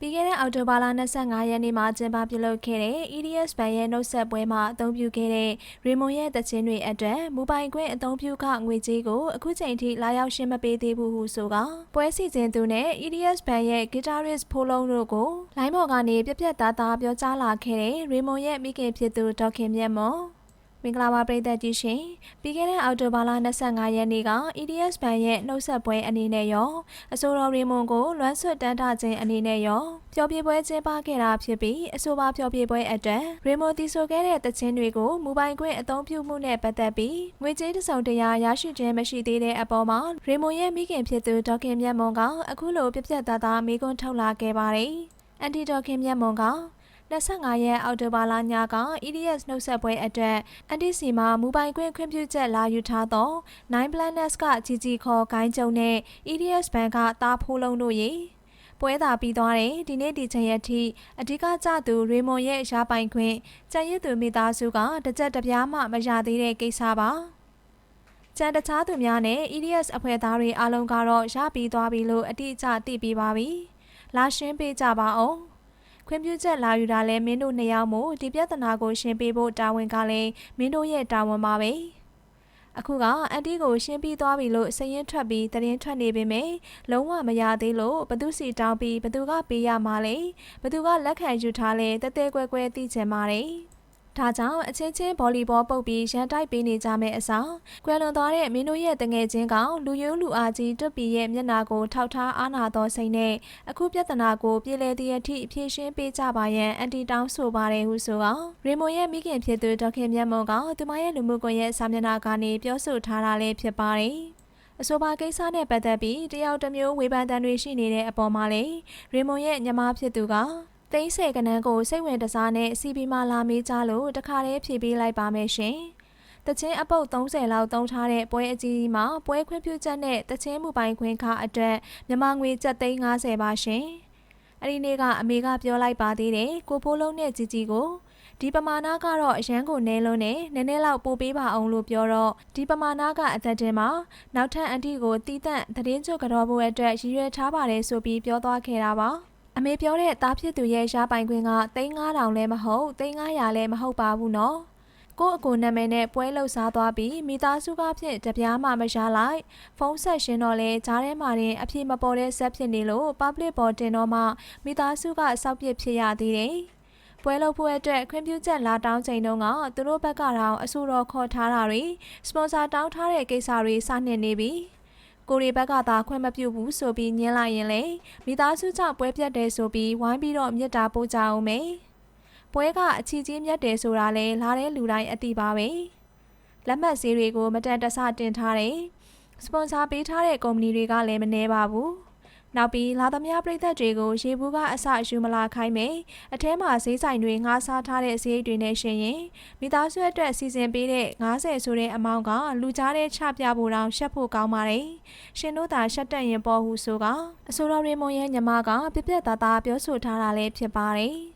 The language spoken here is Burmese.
ခဲ့တဲ့အောက်တိုဘာလ25ရက်နေ့မှာကျင်းပပြုလုပ်ခဲ့တဲ့ EDS ဘဏ်ရဲ့နှုတ်ဆက်ပွဲမှာအသုံးပြုခဲ့တဲ့ရေမွန်ရဲ့တခြင်းတွေအတွက်မူပိုင်ခွင့်အသုံးပြုခငွေကြေးကိုအခုချိန်ထိလာရောက်ရှင်းမပေးသေးဘူးဟုဆိုကပွဲစီစဉ်သူနဲ့ EDS ဘဏ်ရဲ့ guitarist ဖိုးလုံးတို့ကိုလိုင်းပေါ်ကနေပြက်ပြက်သားသားပြောကြားလာခဲ့တဲ့ရေမွန်ရဲ့မိခင်ဖြစ်သူဒေါက်ခင်မြတ်မော် မင်္ဂလာပါပရိသတ်ကြီးရှင်ပြီးခဲ့တဲ့အောက်တိုဘာလ25ရက်နေ့က EDS ဘဏ်ရဲ့နှုတ်ဆက်ပွဲအနေနဲ့ရောအဆိုတော်ရေမွန်ကိုလွမ်းဆွတ်တန်းထခြင်းအနေနဲ့ရောပျော်ပြပွဲကျင်းပခဲ့တာဖြစ်ပြီးအဆိုပါပျော်ပြပွဲအတွက်ရေမွန်တီဆိုခဲ့တဲ့တခြင်းတွေကိုမူပိုင်ခွင့်အသုံးပြုမှုနဲ့ပတ်သက်ပြီးငွေကြေးတစ်စုံတစ်ရာရရှိခြင်းမရှိသေးတဲ့အပေါ်မှာရေမွန်ရဲ့မိခင်ဖြစ်သူဒေါက်ခင်မြတ်မွန်ကအခုလိုပြပြသားသားမိကွန်းထုတ်လာခဲ့ပါတယ်အန်တီဒေါက်ခင်မြတ်မွန်က 25ရက်အောက်တိုဘာလညက EDS နှုတ်ဆက်ပွဲအတွက် NTC မှာမူပိုင်ခွင့်ခွင့်ပြုချက်လာယူထားသော9 Planets ကကြီးကြီးခေါ်ဂိုင်းကျုံနဲ့ EDS ဘဏ်ကတားဖိုးလုံးတို့ရေပွဲသာပြီးသွားတယ်ဒီနေ့ဒီချိန်ရက်ထိအဓိကကျသူရေမွန်ရဲ့ရှားပိုင်ခွင့်ကြံရစ်သူမိသားစုကတစ်ကြက်တစ်ပြားမှမရသေးတဲ့ကိစ္စပါကျန်တခြားသူများနဲ့ EDS အဖွဲ့သားတွေအားလုံးကတော့ရပြီးသွားပြီလို့အတိအကျသိပြီးပါပြီလာရှင်းပေးကြပါအောင် ခွင့်ပြုချက်လာယူတာလဲမင်းတို့နှစ်ယောက်မို့ဒီပြဿနာကိုရှင်းပေးဖို့တာဝန်ကလည်းမင်းတို့ရဲ့တာဝန်ပါပဲအခုကအန်တီကိုရှင်းပြီးသွားပြီလို့စရင်ထွက်ပြီးတရင်ထွက်နေပေမဲ့လုံးဝမရသေးလို့ဘသူစီတောင်းပြီးဘသူကပေးရမှာလဲဘသူကလက်ခံယူထားလဲတဲတဲကွဲကွဲသိချင်ပါတယ် ဒါကြောင့်အချင်းချင်းဗော်လီဘောပုတ်ပြီးရန်တိုက်ပေးနေကြမယ့်အစားကွယ်လွန်သွားတဲ့မင်းတို့ရဲ့တငယ်ချင်းကောင်လူယိုးလူအားကြီးတွတ်ပီရဲ့မျက်နာကိုထောက်ထားအားနာသောစိတ်နဲ့အခုပြဿနာကိုပြည်လဲသည့်အထိအဖြေရှင်းပေးကြပါရန်အန်တီတောင်းဆိုပါတယ်ဟုဆိုကရေမွန်ရဲ့မိခင်ဖြစ်သူဒေါက်ခင်မြတ်မွန်ကသူမရဲ့လူမှုကွန်ရက်စာမျက်နှာကနေပြောဆိုထားတာလည်းဖြစ်ပါတယ်အဆိုပါကိစ္စနဲ့ပတ်သက်ပြီးတယောက်တစ်မျိုးဝေဖန်တန်တွေရှိနေတဲ့အပေါ်မှာလေရေမွန်ရဲ့ညီမဖြစ်သူက သိန်းဆယ်ကနန်းကိုစိတ်ဝင်တစားနဲ့စီပီမာလာမေးကြလို့တခါတည်းဖြည့်ပေးလိုက်ပါမယ်ရှင်။တချင်းအပုတ်30လောက်သုံးထားတဲ့ပွဲအကြီးကြီးမှာပွဲခွင့်ပြုချက်နဲ့တချင်းမှုပိုင်ခွင့်ခအတွက်မြန်မာငွေကျပ်သိန်း90ပါရှင်။အဲ့ဒီနေ့ကအမေကပြောလိုက်ပါသေးတယ်ကိုဖိုးလုံးနဲ့ជីជីကိုဒီပမာဏကတော့အရန်ကိုနဲလုံးနဲ့နည်းနည်းလောက်ပို့ပေးပါအောင်လို့ပြောတော့ဒီပမာဏကအသက်တင်မှာနောက်ထပ်အန်တီကိုတီးတန့်သတင်းကြွကြော်ဖို့အတွက်ရည်ရွယ်ထားပါတယ်ဆိုပြီးပြောသွားခဲ့တာပါ။ အမေပြောတဲ့သားဖြစ်သူရဲ့ရှားပိုင်ခွင့်က3900လည်းမဟုတ်3900လည်းမဟုတ်ပါဘူးနော်ကို့အကိုနာမည်နဲ့ပွဲလှုပ်ရှားသွားပြီးမိသားစုကဖြင့်တပြားမှမရလိုက်ဖုန်းဆက်ရှင်တော့လဲဂျားထဲမှာတင်အဖြစ်မပေါ်တဲ့ဆက်ဖြစ်နေလို့ public ပေါ်တင်တော့မှမိသားစုကစောက်ပစ်ဖြစ်ရသေးတယ်ပွဲလုပ်ဖို့အတွက်ခွင့်ပြုချက်လာတောင်းချိန်တုန်းကသူတို့ဘက်ကတော့အဆိုတော်ခေါ်ထားတာတွေစပွန်ဆာတောင်းထားတဲ့ကိစ္စတွေစနှင်နေပြီ ကိုရီဘက်ကသာခွင့်မပြုဘူးဆိုပြီးညင်းလိုက်ရင်လေမိသားစုကြောင့်ပွဲပြတ်တယ်ဆိုပြီးဝိုင်းပြီးတော့မြတ်တာပို့ကြအောင်မေပွဲကအချီကြီးမြတ်တယ်ဆိုတာလေလာတဲ့လူတိုင်းအသိပါပဲလက်မှတ်ဈေးတွေကိုမတန်တဆတင်ထားတယ်စပွန်ဆာပေးထားတဲ့ကုမ္ပဏီတွေကလည်းမနှဲပါဘူး နောက်ပြီးလာသမျှပြည်သက်တွေကိုရေဘူးကအစယူမလာခိုင်းမယ်အထဲမှာဈေးဆိုင်တွေငှားစားထားတဲ့ဈေးတွေနဲ့ရှင်ရင်မိသားစုအတွက်စီစဉ်ပေးတဲ့90ဆိုတဲ့အမောင်းကလူကြားတဲ့ချပြဖို့တောင်ရှက်ဖို့ကောင်းပါတယ်ရှင်တို့သာရှက်တက်ရင်ပေါ်ဟုဆိုကအဆိုတော်ရေမွန်ရဲ့ညီမကပြပြသားသားပြောဆိုထားတာလည်းဖြစ်ပါတယ်